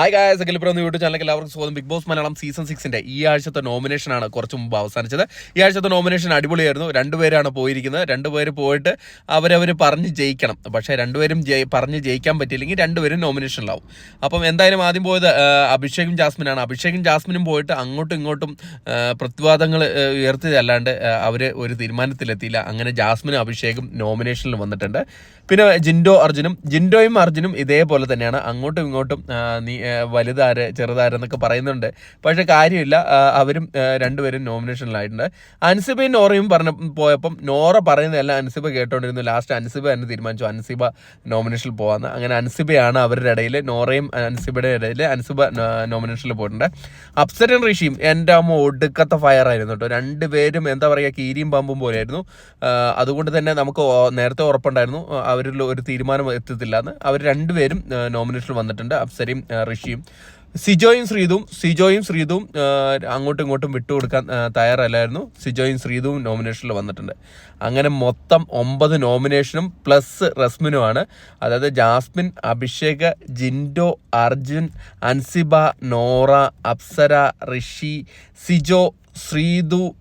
Hi ഗായ pro YouTube ചാനലിലേക്ക് എല്ലാവർക്കും സ്വാഗതം. ബിഗ് ബോസ് മലയാളം സീസൺ സിക്സിന്റെ ഈ ആഴ്ചത്തെ നോമിനേഷൻ ആണ് കുറച്ച് മുമ്പ് അവസാനിച്ചത്. ഈ ആഴ്ചത്തെ നോമിനേഷൻ അടിപൊളിയായിരുന്നു. രണ്ടുപേരാണ് പോയിരിക്കുന്നത്. രണ്ടുപേര് പോയിട്ട് അവരവർ പറഞ്ഞ് ജയിക്കണം. പക്ഷേ രണ്ടുപേരും ജയി പറഞ്ഞ് ജയിക്കാൻ പറ്റിയില്ലെങ്കിൽ രണ്ടുപേരും നോമിനേഷനിലാവും അപ്പം എന്തായാലും ആദ്യം പോയത് അഭിഷേകും ജാസ്മിനാണ്. അഭിഷേകും ജാസ്മിനും പോയിട്ട് അങ്ങോട്ടും ഇങ്ങോട്ടും പ്രതിവാദങ്ങൾ ഉയർത്തിയതല്ലാണ്ട് അവർ ഒരു തീരുമാനത്തിലെത്തിയില്ല. അങ്ങനെ ജാസ്മിനും അഭിഷേകും നോമിനേഷനിൽ വന്നിട്ടുണ്ട്. പിന്നെ ജിൻഡോ അർജുനും ജിൻഡോയും അർജുനും ഇതേപോലെ തന്നെയാണ്. അങ്ങോട്ടും ഇങ്ങോട്ടും നീ വലുതാര് ചെറുതാര് എന്നൊക്കെ പറയുന്നുണ്ട്. പക്ഷെ കാര്യമില്ല. അവരും രണ്ടുപേരും നോമിനേഷനിലായിട്ടുണ്ട്. അൻസിബയും നോറയും പറഞ്ഞ പോയപ്പം നോറ പറയുന്നതെല്ലാം അൻസിബ കേട്ടോണ്ടിരുന്നു. ലാസ്റ്റ് അൻസിബ തന്നെ തീരുമാനിച്ചു. അൻസിബ നോമിനേഷനിൽ പോകാന്ന് അങ്ങനെ അൻസിബയാണ് അവരുടെ ഇടയിൽ നോറയും അൻസിബയുടെ ഇടയിൽ അൻസിബ നോമിനേഷനിൽ പോയിട്ടുണ്ട്. അപ്സരൻ ഋഷിയും എന്റെ അമ്മ ഒടുക്കത്തെ ഫയർ ആയിരുന്നു കേട്ടോ രണ്ടുപേരും എന്താ പറയുക കീരിയും പാമ്പും പോലെയായിരുന്നു. അതുകൊണ്ട് തന്നെ നമുക്ക് നേരത്തെ ഉറപ്പുണ്ടായിരുന്നു. അവരിൽ ഒരു തീരുമാനം എത്തത്തില്ല എന്ന് അവർ രണ്ടുപേരും നോമിനേഷനിൽ വന്നിട്ടുണ്ട്. അപ്സരയും ഋഷിയും സിജോയും ശ്രീതും സിജോയും ശ്രീതും അങ്ങോട്ടും ഇങ്ങോട്ടും വിട്ടുകൊടുക്കാൻ തയ്യാറല്ലായിരുന്നു. സിജോയും ശ്രീതും നോമിനേഷനിൽ വന്നിട്ടുണ്ട്. അങ്ങനെ മൊത്തം ഒമ്പത് നോമിനേഷനും പ്ലസ് റസ്മിനുമാണ്. അതായത് ജാസ്മിൻ അഭിഷേക് ജിൻഡോ അർജുൻ അൻസിബ നോറ അപ്സര ഋഷി സിജോ ശ്രീതു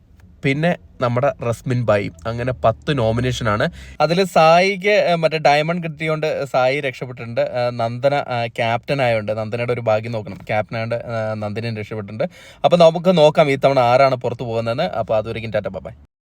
പിന്നെ നമ്മുടെ റസ്മിൻ ബായി. അങ്ങനെ പത്ത് നോമിനേഷനാണ് അതിൽ സായിക്ക് മറ്റേ ഡയമണ്ട് കിട്ടിയോണ്ട് സായി രക്ഷപ്പെട്ടിട്ടുണ്ട്. നന്ദന ക്യാപ്റ്റൻ ആയതുകൊണ്ട് നന്ദനയുടെ ഒരു ഭാഗ്യം നോക്കണം. ക്യാപ്റ്റൻ ആയതുകൊണ്ട് നന്ദനയും രക്ഷപ്പെട്ടിട്ടുണ്ട്. അപ്പോൾ നമുക്ക് നോക്കാം ഈ തവണ ആരാണ് പുറത്തു പോകുന്നതെന്ന്. അപ്പോൾ അതുവരെയും ടാറ്റ ബൈ.